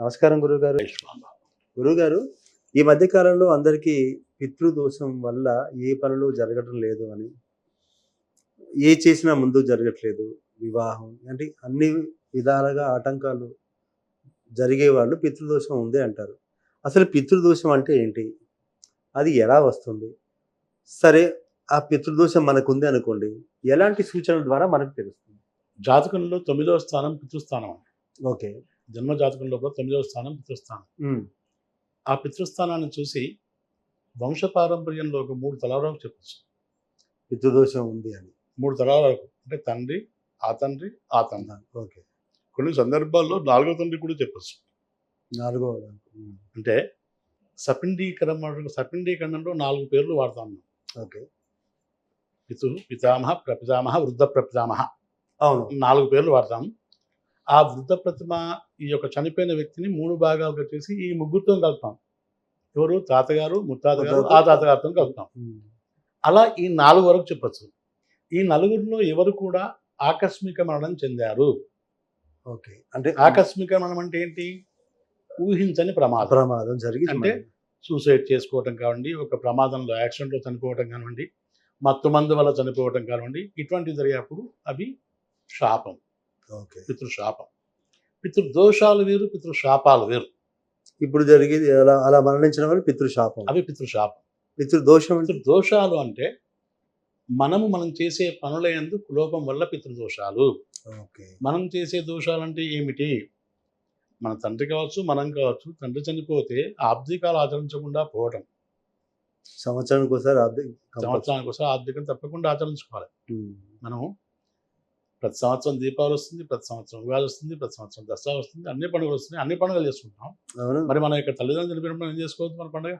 నమస్కారం గురుగారు గురుగారు ఈ మధ్య కాలంలో అందరికీ పితృదోషం వల్ల ఏ పనులు జరగడం లేదు అని ఏ చేసినా ముందు జరగట్లేదు. వివాహం అంటే అన్ని విధాలుగా ఆటంకాలు జరిగే వాళ్ళు పితృదోషం ఉంది అంటారు. అసలు పితృదోషం అంటే ఏంటి? అది ఎలా వస్తుంది? సరే ఆ పితృదోషం మనకుంది అనుకోండి ఎలాంటి సూచనల ద్వారా మనకు తెలుస్తుంది? జాతకంలో తొమ్మిదవ స్థానం పితృస్థానం ఓకే. జన్మ జాతకం లోపల తొమ్మిదవ స్థానం పితృస్థానం. ఆ పితృస్థానాన్ని చూసి వంశపారంపర్యంలో ఒక మూడు తరాల వరకు చెప్పచ్చు. పితృదోషం ఉంది అని. మూడు తరాల వరకు. అంటే తండ్రి ఆ తండ్రి ఆ తండ్రి. ఓకే. కొన్ని సందర్భాల్లో నాలుగో తండ్రి కూడా చెప్పచ్చు. నాలుగో అంటే సపిండీకరణ సపిండీకరణంలో నాలుగు పేర్లు వాడతాం మనం ఓకే. పితు పితామహ ప్రపితామహ వృద్ధ ప్రపితామహ. అవును. నాలుగు పేర్లు వాడతాం. ఆ వృద్ధ ప్రతిమ ఈ యొక్క చనిపోయిన వ్యక్తిని మూడు భాగాలుగా చేసి ఈ ముగ్గురితో కలుపుతాం. ఎవరు? తాతగారు ముత్తాతగారు ఆ తాతగారితో కలుపుతాం. అలా ఈ నాలుగు వరకు చెప్పచ్చు. ఈ నలుగురిలో ఎవరు కూడా ఆకస్మిక మరణం చెందారు? ఓకే. అంటే ఆకస్మిక మరణం అంటే ఏంటి? ఊహించని ప్రమాదం. ప్రమాదం జరిగి అంటే సూసైడ్ చేసుకోవటం కానివ్వండి ఒక ప్రమాదంలో యాక్సిడెంట్లో చనిపోవటం కానివ్వండి మత్తు మందు వల్ల చనిపోవటం కానివ్వండి ఇటువంటివి జరిగేప్పుడు అవి శాపం. పితృశాపం. పితృదోషాలు వేరు పితృశాపాలు వేరు. ఇప్పుడు జరిగేది అలా అలా మరణించిన వాళ్ళు పితృశాపం. అవి పితృశాపం. పితృదోషం అంటే? పితృదోషాలు అంటే మనము మనం చేసే పనుల యందు లోపం వల్ల పితృదోషాలు. ఓకే. మనం చేసే దోషాలు అంటే ఏమిటి? మన తండ్రి కావచ్చు మనం కావచ్చు తండ్రి చనిపోతే ఆబ్దికాలు ఆచరించకుండా పోవటం. సంవత్సరానికి ఒకసారి అద్దె- సంవత్సరానికి ఒకసారి ఆబ్దికం తప్పకుండా ఆచరించుకోవాలి. మనం ప్రతి సంవత్సరం దీపావళి వస్తుంది ప్రతి సంవత్సరం ఉగాది వస్తుంది ప్రతి సంవత్సరం దసరా వస్తుంది అన్ని పండుగలు వస్తున్నాయి అన్ని పండుగలు చేసుకుంటాం మరి మన యొక్క తల్లిదండ్రులు చనిపోయినప్పుడు ఏం చేసుకోవద్దు మన పండుగ?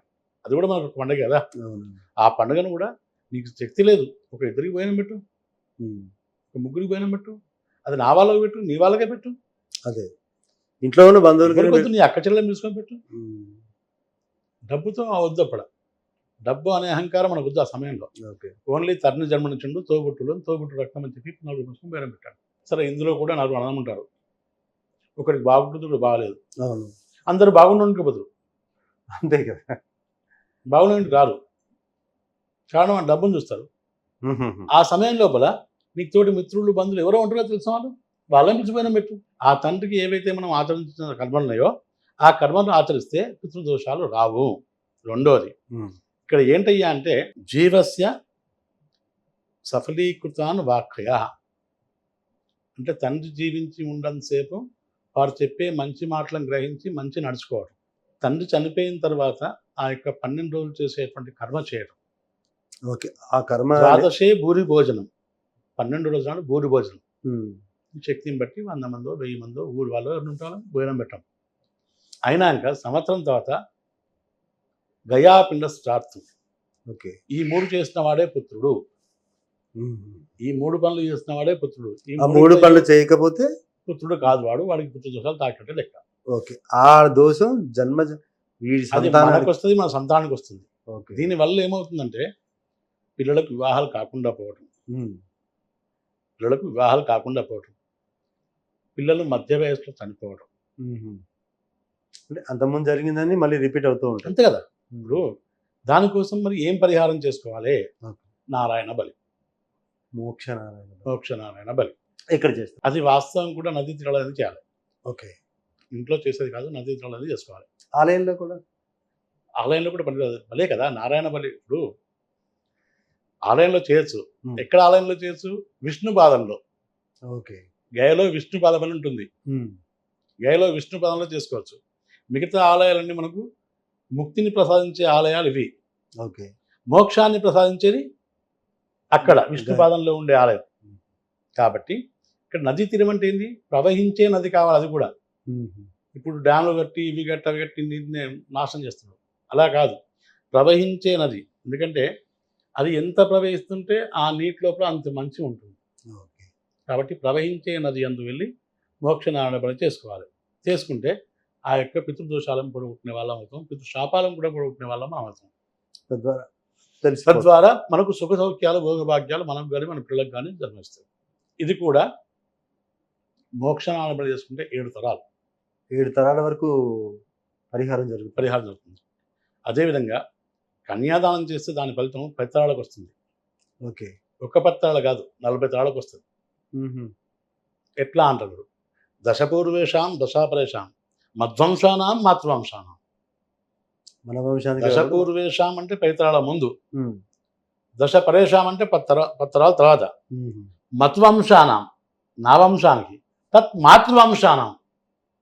అది కూడా మనకు ఒక పండుగ కదా? ఆ పండుగను కూడా నీకు శక్తి లేదు. ఒక ఇద్దరికి పోయిన పెట్టు. ఒక ముగ్గురికి పోయిన పెట్టు. అది నా వాళ్ళకి పెట్టు నీ వాళ్ళకే పెట్టు. అదే. ఇంట్లో ఉన్న ఎవరికొద్దు నీ అక్క చెల్లెలు తీసుకొని పెట్టు. డబ్బుతో వద్దు అప్పుడ డబ్బు అనే అహంకారం మనకు వద్దు ఆ సమయంలో. ఓకే. ఓన్లీ తరుణి జన్మనిచ్చిండు తోబుట్టులు తోబుట్టు రక్తం అని చెప్పి నలుగురు ముసుకుని బేరం పెట్టాడు సరే ఇందులో కూడా నలుగురు అన్నం ఉంటారు. ఒకరికి బాగుంటుంది ఒకటి బాగలేదు. అందరూ బాగుండడానికి బదులు. అంతే కదా. బాగుండడానికి రారు. కారణం డబ్బును చూస్తారు. ఆ సమయం లోపల నీకు తోటి మిత్రులు బంధువులు ఎవరో ఉంటారో తెలిసిన వాళ్ళు? వాళ్ళని పిలిచిపోయిన పెట్టు. ఆ తండ్రికి ఏవైతే మనం ఆచరించిన కర్మలు ఉన్నాయో ఆ కర్మలు ఆచరిస్తే పితృదోషాలు రావు. రెండోది ఇక్కడ ఏంటయ్యా అంటే జీవస్య సఫలీకృతాన్ వాక్య అంటే తండ్రి జీవించి ఉన్నంతసేపు వారు చెప్పే మంచి మాటలను గ్రహించి మంచి నడుచుకోవడం తండ్రి చనిపోయిన తర్వాత ఆ యొక్క పన్నెండు రోజులు చేసేటువంటి కర్మ చేయడం ఓకే ఆ కర్మ ద్వాదశే భూరి భోజనం. పన్నెండు రోజుల భూరి భోజనం. శక్తిని బట్టి వంద మందో వెయ్యి మందో ఊరు వాళ్ళు ఎవరు ఉంటారో? భోజనం పెట్టడం అయినాక సంవత్సరం తర్వాత గయాపిండ శ్రార్థం ఓకే. ఈ మూడు చేసిన వాడే పుత్రుడు. ఈ మూడు పనులు చేసిన వాడే పుత్రుడు. ఈ మూడు పనులు చేయకపోతే? పుత్రుడు కాదు వాడు. వాడికి పుత్ర దోషాలు తాకట్టే లెక్క. ఓకే. ఆ దోషం జన్మ వీడి సంతానానికి. వస్తుంది మన సంతానానికి వస్తుంది ఓకే. దీని వల్ల ఏమవుతుందంటే పిల్లలకు వివాహాలు కాకుండా పోవటం. పిల్లలకు వివాహాలు కాకుండా పోవటం. పిల్లలు మధ్య వయసులో చనిపోవడం. అంటే అంతకుముందు జరిగిందని మళ్ళీ రిపీట్ అవుతూ ఉంటుంది అంతే కదా? ఇప్పుడు దానికోసం మరి ఏం పరిహారం చేసుకోవాలి. నారాయణ బలి. మోక్ష నారాయణ మోక్ష నారాయణ బలి. ఎక్కడ చేస్తారు? అది వాస్తవం కూడా నదీ తీరాలని చేయాలి. ఓకే. ఇంట్లో చేసేది కాదు నదీ తీరాలని చేసుకోవాలి. ఆలయంలో కూడా? ఆలయంలో కూడా పని కాదు. బలే కదా నారాయణ బలి ఇప్పుడు. ఆలయంలో చేయొచ్చు. ఎక్కడ ఆలయంలో చేయొచ్చు? విష్ణు పాదంలో ఓకే. గయలో విష్ణు పాదం అని ఉంటుంది. గయలో విష్ణు పాదంలో చేసుకోవచ్చు. మిగతా ఆలయాలన్నీ మనకు ముక్తిని ప్రసాదించే ఆలయాలు ఇవి. ఓకే. మోక్షాన్ని ప్రసాదించేది అక్కడ విష్ణు పాదంలో ఉండే ఆలయం. కాబట్టి ఇక్కడ నది తీరం అంటే ఏంది? ప్రవహించే నది కావాలి అది కూడా. ఇప్పుడు డ్యామ్లు కట్టి ఇవి కట్టి అవి కట్టి నీటిని నాశనం చేస్తున్నాం అలా కాదు. ప్రవహించే నది. ఎందుకంటే అది ఎంత ప్రవహిస్తుంటే ఆ నీటి లోపల అంత మంచి ఉంటుంది. ఓకే. కాబట్టి ప్రవహించే నది అందు వెళ్ళి మోక్షనారాయణ పని చేసుకోవాలి. చేసుకుంటే ఆ యొక్క పితృదోషాలను పొడగొట్టిన వాళ్ళం అవుతాం. పితృశాపాలను కూడా పొడగొట్టిన వాళ్ళం మనం అవుతాం. తద్వారా తెలిసి తద్వారా మనకు సుఖ సౌఖ్యాలు భోగభాగ్యాలు మనకు కానీ మన పిల్లలకు కానీ జన్మిస్తాయి. ఇది కూడా మోక్షనారాయణ పని చేసుకుంటే ఏడు తరాలు. ఏడు తరాల వరకు పరిహారం జరుగుతుంది. పరిహారం జరుగుతుంది. అదేవిధంగా కన్యాదానం చేస్తే దాని ఫలితం పది తరాలకు వస్తుంది. ఓకే. ఒక్క పది తరాలు కాదు నలభై తరాలకు వస్తుంది. ఎట్లా అంటారు? దశపూర్వేషాం దశాపరేషాం. మధ్వంశానాం మాతృవంశానాం. మన వంశానికి దశపూర్వేషాం అంటే పది తరాల ముందు. దశ పరేషాం అంటే పది తర పది తరాల తర్వాత. మత్వంశానాం నా వంశానికి తత్ మాతృవంశానాం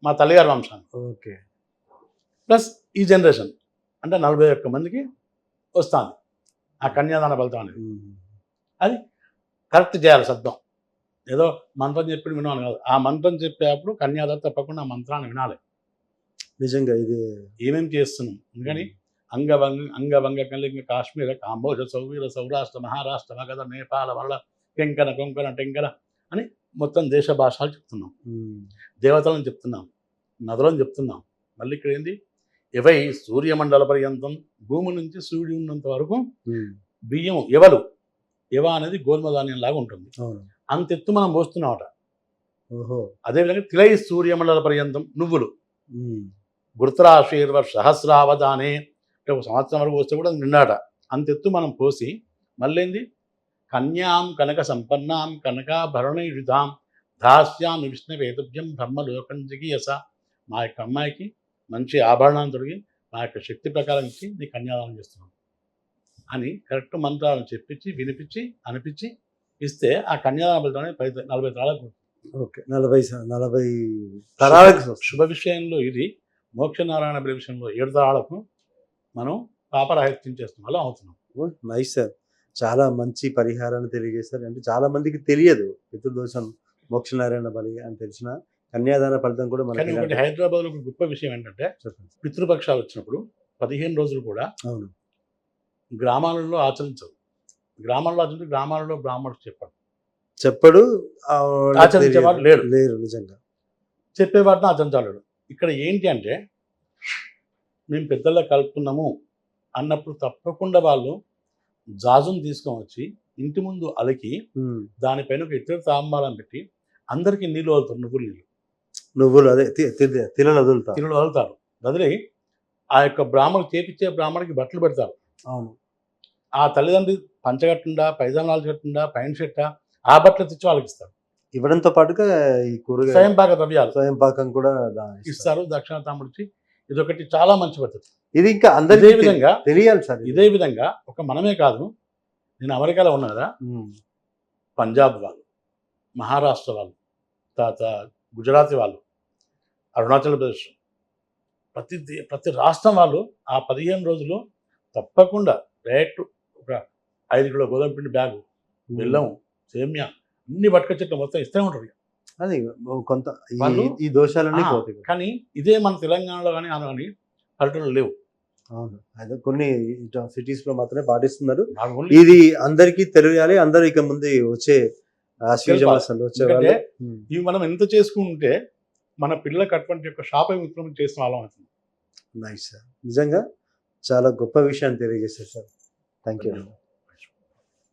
మా తల్లిగారి వంశానికి. ఓకే. ప్లస్ ఈ జనరేషన్ అంటే నలభై ఒక్క మందికి వస్తుంది. ఆ కన్యాదాన ఫలితం అనేది. మ్మ్. కరెక్ట్ చేయాలి శబ్దం. ఏదో మంత్రం చెప్పి వినాలి కాదు. ఆ మంత్రం చెప్పేటప్పుడు కన్యాదాత తప్పకుండా ఆ మంత్రాన్ని వినాలి. నిజంగా ఇది ఏమేం చేస్తున్నాం? అందుకని అంగభంగ అంగభంగ కలింగ కాశ్మీర కాంబోజ సౌవీర సౌరాష్ట్ర మహారాష్ట్ర మగధ నేపాల వల్ల కెంకన కొంకణ టెంకన అని మొత్తం దేశ భాషలు చెప్తున్నాం. దేవతలను చెప్తున్నాం. నదులను చెప్తున్నాం. మళ్ళీ ఇక్కడ ఏంది? ఎవై సూర్యమండల పర్యంతం భూమి నుంచి సూర్యుడు ఉన్నంత వరకు. బియ్యం ఎవలు? ఎవ అనేది గోధుమ ధాన్యం లాగా ఉంటుంది. అంత ఎత్తు మనం పోస్తున్నామట ఓహో. అదేవిధంగా తిలై సూర్యమండల పర్యంతం నువ్వులు. గుర్తరాశీర్వ సహస్రావధానే అంటే ఒక సంవత్సరం వరకు వస్తే కూడా నిండాట అంత ఎత్తు మనం పోసి మళ్ళీ కన్యాం కనక సంపన్నాం కనకాభరణయుధాం దాస్యామి విష్ణువేదభ్యం బ్రహ్మలోకం జిగియస మా యొక్క అమ్మాయికి మంచి ఆభరణాన్ని తొడిగి మా యొక్క శక్తి ప్రకారం ఇచ్చి నీ కన్యాదానం చేస్తున్నాం అని కరెక్ట్ మంత్రాలను చెప్పించి వినిపించి అనిపించి ఇస్తే ఆ కన్యాదాన పది నలభై తరాలకు ఓకే. నలభై నలభై తరాలకు. శుభ విషయంలో ఇది మోక్షనారాయణ బలి విషయంలో ఏడు తరాలకు మనం పాపరాహిత్యం చేస్తున్నాం అలా అవుతున్నాం నైస్ సార్ చాలా మంచి పరిహారాన్ని తెలియజేశారు. అంటే చాలా మందికి తెలియదు పితృదోషం మోక్షనారాయణ బలి అని తెలిసిన కన్యాదాన ఫలితం కూడా మనకి హైదరాబాద్లో ఒక గొప్ప విషయం ఏంటంటే. పితృపక్షాలు వచ్చినప్పుడు పదిహేను రోజులు కూడా అవును. గ్రామాలలో ఆచరించరు. గ్రామాల్లో ఆచరించి గ్రామాలలో బ్రాహ్మణుడు చెప్పాడు. చెప్పడు ఆచరించేవాడు. లేడు. లేరు నిజంగా. చెప్పేవాడిని ఆచరించాడు ఇక్కడ ఏంటి అంటే మేము పెద్దల్లో కలుపుకున్నాము అన్నప్పుడు తప్పకుండా వాళ్ళు జాజును తీసుకొని వచ్చి ఇంటి ముందు అలికి. దానిపైన ఒక ఇతర తాంబాలం పెట్టి అందరికీ నీళ్ళు వదులుతారు నువ్వులు నీళ్ళు. నువ్వులు అదే తినలు వదులుతా తిరుడు వదులుతారు. వదిలి ఆ యొక్క బ్రాహ్మణుడు చేపించే బ్రాహ్మణుడికి బట్టలు పెడతారు. అవును. ఆ తల్లిదండ్రి పంచగట్టుండా పైజానాలు కట్టుండా పైన షర్ట ఆ బట్టలు తెచ్చి వాళ్ళకి ఇస్తారు. ఇవ్వడంతో పాటుగా ఈ కూరగాయ స్వయం పాక ద్రవ్యాలు స్వయం పాకం కూడా ఇస్తారు. దక్షిణ తాముడిచి ఇదొకటి చాలా మంచి పద్ధతి ఇది ఇంకా ఇదే అందరికీ విధంగా తెలియాలి సార్ ఇది. విధంగా ఒక మనమే కాదు నేను అమెరికాలో ఉన్నా కదా ఉమ్. పంజాబ్ వాళ్ళు మహారాష్ట్ర వాళ్ళు తర్వాత గుజరాతీ వాళ్ళు అరుణాచల్ ప్రదేశ్ ప్రతి ప్రతి రాష్ట్రం వాళ్ళు ఆ పదిహేను రోజులు తప్పకుండా డైరెక్ట్ ఒక ఐదు కిలో గోధుమ పిండి బ్యాగు బెల్లం సేమ్య అన్ని పట్టుకొచ్చేట్లు మొత్తం ఇస్తూనే ఉంటారు అది కొంత ఈ- దోషాలన్నీ పోతాయి కానీ ఇదే మన తెలంగాణలో కానీ ఆంధ్ర కానీ పల్లెటూళ్ళు లేవు. అవును. అదే కొన్ని సిటీస్లో మాత్రమే పాటిస్తున్నారు. ఇది అందరికీ తెలియాలి అందరూ ఇక ముందు వచ్చే. ఇవి మనం ఎంత చేసుకుంటే మన పిల్లలకు అటువంటి యొక్క షాప్ ఇంప్లిమెంట్ చేసిన వాళ్ళం అవుతుంది నైస్ సార్ నిజంగా చాలా గొప్ప విషయాన్ని తెలియజేశారు సార్ థ్యాంక్ యూ